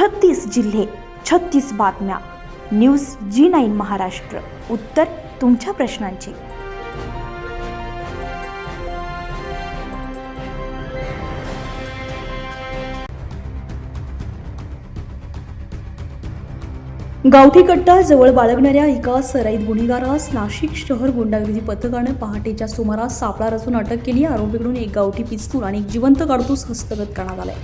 छत्तीस जिल्हे छत्तीस बातम्या. News G nine Maharashtra. उत्तर तुमच्या प्रश्नांची. गावठी कट्टा जवळ बाळगणाऱ्या एका सराईत गुन्हेगारास नाशिक शहर गुंडागिरी पथकानं पहाटेच्या सुमारास सापळा रचून अटक केली. आरोपीकडून एक गावठी पिस्तूल आणि एक जिवंत काडतूस हस्तगत करण्यात आलाय.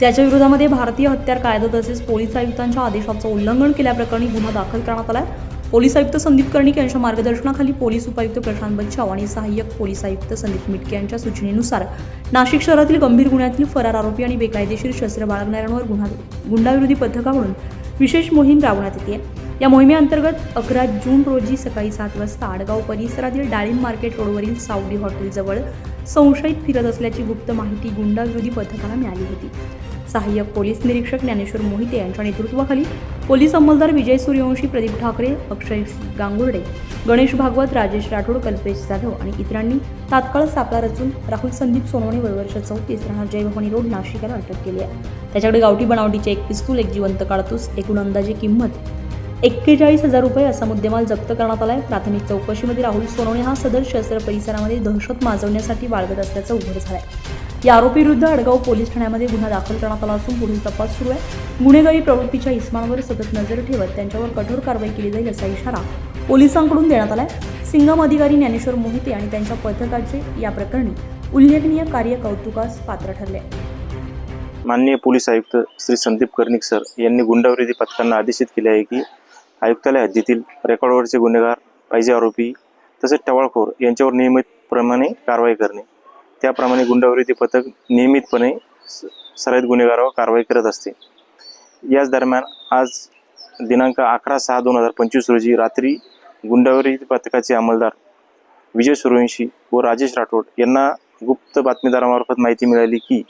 त्याच्या विरोधामध्ये भारतीय हत्यार कायदा तसेच पोलीस आयुक्तांच्या आदेशाचं उल्लंघन केल्याप्रकरणी गुन्हा दाखल करण्यात आलाय. पोलीस आयुक्त संदीप कर्णिक यांच्या मार्गदर्शनाखाली पोलीस उपायुक्त प्रशांत बच्चाव आणि सहाय्यक पोलीस आयुक्त संदीप मिटके यांच्या सूचनेनुसार नाशिक शहरातील गंभीर गुन्ह्यातील फरार आरोपी आणि बेकायदेशीर शस्त्र बाळगणाऱ्यांवर गुन्हा गुंडाविरोधी पथकाकडून विशेष मोहीम राबवण्यात येते. या मोहिमेअंतर्गत अकरा जून रोजी सकाळी सात वाजता आडगाव परिसरातील डाळिंब मार्केट रोडवरील सावडी हॉटेलजवळ संशयित फिरत असल्याची गुप्त माहिती गुंडाविरोधी पथकाला मिळाली होती. सहाय्यक पोलीस निरीक्षक ज्ञानेश्वर मोहिते यांच्या नेतृत्वाखाली पोलीस अंमलदार विजय सूर्यवंशी प्रदीप ठाकरे अक्षय गांगुर्डे गणेश भागवत राजेश राठोड कल्पेश जाधव आणि इतरांनी तात्काळ सापळा रचून राहुल संदीप सोनवणे वयवर्ष चौतीस राहणार जयभवानी रोड नाशिकला अटक केली आहे. त्याच्याकडे गावठी बनावटीचे एक पिस्तूल एक जिवंत काडतूस एकूण अंदाजे किंमत एक्केचाळीस हजार रुपये असा मुद्देमाल जप्त करण्यात आलाय. प्राथमिक चौकशीमध्ये राहुल सोनवणे हा सदर शस्त्र परिसरामध्ये दहशत माजवण्यासाठी बाळगत असल्याचं उघड झालंय. या आरोपीविरुद्ध अडगाव पोलीस ठाण्यामध्ये गुन्हा दाखल करण्यात आला असून पुढील तपास सुरू आहे. गुन्हेगारी प्रवृत्तीच्या इस्मांवर सतत नजर ठेवत त्यांच्यावर कठोर कारवाई केली जाईल असा इशारा पोलिसांकडून देण्यात आलाय. सिंगम अधिकारी ज्ञानेश्वर मोहिते आणि त्यांच्या पथकाचे या प्रकरणी उल्लेखनीय कार्य कौतुकास पात्र ठरले माननीय पोलीस आयुक्त श्री संदीप कर्णिक सर यांनी गुंडाविरोधी पथकांना आदेशित केले आहे की आयुक्तालय हद्दीतील रेकॉर्डवरचे गुन्हेगार पाहिजे आरोपी तसेच टवाळखोर यांच्यावर नियमितप्रमाणे कारवाई करणे. त्याप्रमाणे गुंडाविरोधी पथक नियमितपणे स- सराईत गुन्हेगारावर कारवाई करत असते. याच दरम्यान आज दिनांक अकरा सहा दोन हजार पंचवीस रोजी रात्री गुंडावरी पथकाचे अंमलदार विजय सूर्यवंशी व राजेश राठोड यांना गुप्त बातमीदारामार्फत माहिती मिळाली की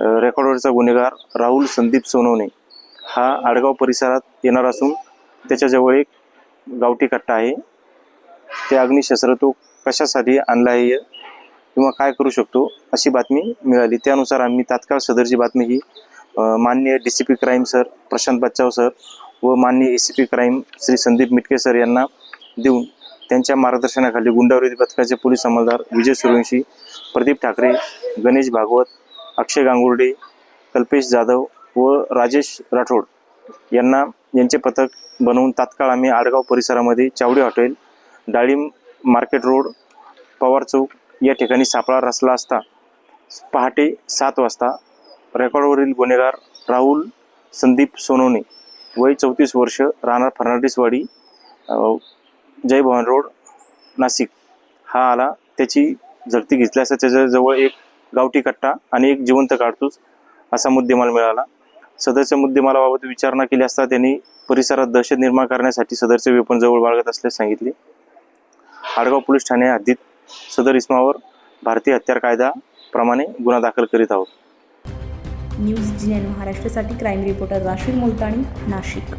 रेकॉर्डवरचा गुन्हेगार राहुल संदीप सोनवणे हा आडगाव परिसरात येणार असून त्याच्याजवळ एक गावठी कट्टा आहे. ते अग्निशस्त्र तो कशासाठी आणला आहे किंवा काय करू शकतो अशी बातमी मिळाली. त्यानुसार आम्ही तात्काळ सदरची बातमी ही माननीय D C P crime sir Prashant Bachchav sir व माननीय A C P crime Shri Sandeep Mitke sir यांना देऊन त्यांच्या मार्गदर्शनाखाली गुंडाविरोधी पथकाचे पोलीस अंमलदार विजय सूर्यवंशी प्रदीप ठाकरे गणेश भागवत अक्षय गांगुर्डे कल्पेश जाधव व राजेश राठोड यांना यांचे पथक बनवून तात्काळ आम्ही आडगाव परिसरामध्ये चावडी हॉटेल डाळिंब मार्केट रोड पवार चौक या ठिकाणी सापळा रचला असता. पहाटे सात वाजता रेकॉर्डवरील गुन्हेगार राहुल संदीप सोनवणे वय चौतीस वर्ष राहणार फर्नांडिसवाडी जय भवन रोड नाशिक. हा आला. त्याची झडती घेतली असता त्याच्याजवळ एक गावठी कट्टा आणि एक जिवंत काडतूस असा मुद्देमाल मिळाला. सदरच्या मुद्देमालाबाबत विचारणा केली असता त्यांनी परिसरात दहशत निर्माण करण्यासाठी सदरचे वेपन जवळ बाळगत असल्याचे सांगितले. आडगाव पोलीस ठाणे हद्दीत सदर इस्मावर भारतीय हत्यार कायदा प्रमाणे गुन्हा दाखल करीत आहोत. न्यूज जी महाराष्ट्रासाठी क्राईम रिपोर्टर राशीद मुलतानी नाशिक.